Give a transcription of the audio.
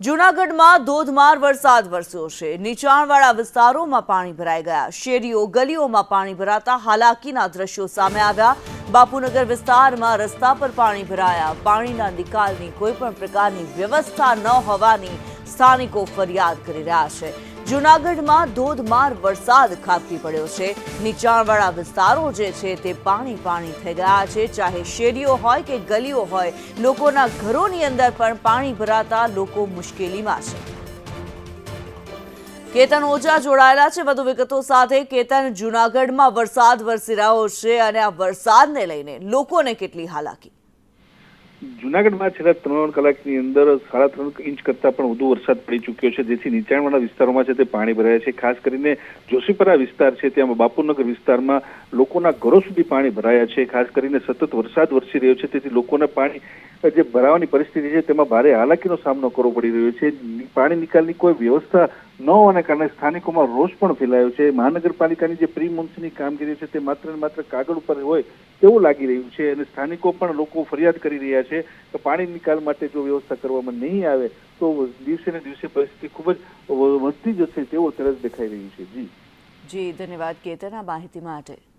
જૂનાગઢમાં ધોધમાર વરસાદ વરસ્યો છે. નીચાણવાળા વિસ્તારોમાં પાણી ભરાઈ ગયા. શેરીઓ, ગલીઓમાં પાણી ભરાતા હાલાકીના દ્રશ્યો સામે આવ્યા. બાપુનગર વિસ્તારમાં રસ્તા પર પાણી ભરાયા. પાણીના નિકાલની કોઈ પણ પ્રકારની વ્યવસ્થા ન હોવાની સ્થાનિકો ફરિયાદ કરી રહ્યા છે. જૂનાગઢમાં ધોધમાર વરસાદ ખાબકી પડ્યો છે. નીચાણવાળા વિસ્તારો જે છે તે પાણી પાણી થઈ ગયા છે. ચાહે શેરીઓ હોય કે ગલીઓ હોય, લોકોના ઘરોની અંદર પણ પાણી ભરાતા લોકો મુશ્કેલીમાં છે. કેતન ઓજા જોડાયેલા છે વધુ વિગતો સાથે. કેતન, જૂનાગઢમાં વરસાદ વરસી રહ્યો છે અને આ વરસાદને લઈને લોકોને કેટલી હાલાકી? જુનાગઢમાં છેલ્લા ત્રણ કલાકની અંદર સાડા ત્રણ ઇંચ કરતાં પણ વધુ વરસાદ પડી ચૂક્યો છે. જેથી નીચાણવાળા વિસ્તારોમાં છે તે પાણી ભરાયા છે. ખાસ કરીને જોશીપરા વિસ્તાર છે ત્યાં બાપુનગર વિસ્તારમાં લોકોના ઘરો સુધી પાણી ભરાયા છે. ખાસ કરીને સતત વરસાદ વરસી રહ્યો છે. તેથી લોકોને પાણી જે ભરાવાની પરિસ્થિતિ છે તેમાં ભારે હાલાકીનો સામનો કરવો પડી રહ્યો છે. પાણી નિકાલની કોઈ વ્યવસ્થા ન હોવાને કારણે સ્થાનિકોમાં રોષ પણ ફેલાયો છે. મહાનગરપાલિકાની જે પ્રી મોન્સૂનની કામગીરી છે તે માત્ર ને માત્ર કાગળ ઉપર હોય તેવું લાગી રહ્યું છે અને સ્થાનિકો પણ લોકો ફરિયાદ કરી રહ્યા છે કે પાણી નિકાલ માટે જો વ્યવસ્થા કરવામાં નહીં આવે તો દિવસે ને દિવસે પરિસ્થિતિ ખૂબ જ વધતી જશે તેવો તરસ દેખાઈ રહ્યું છે. જી. જી, ધન્યવાદ કેતન. આ માહિતી માટે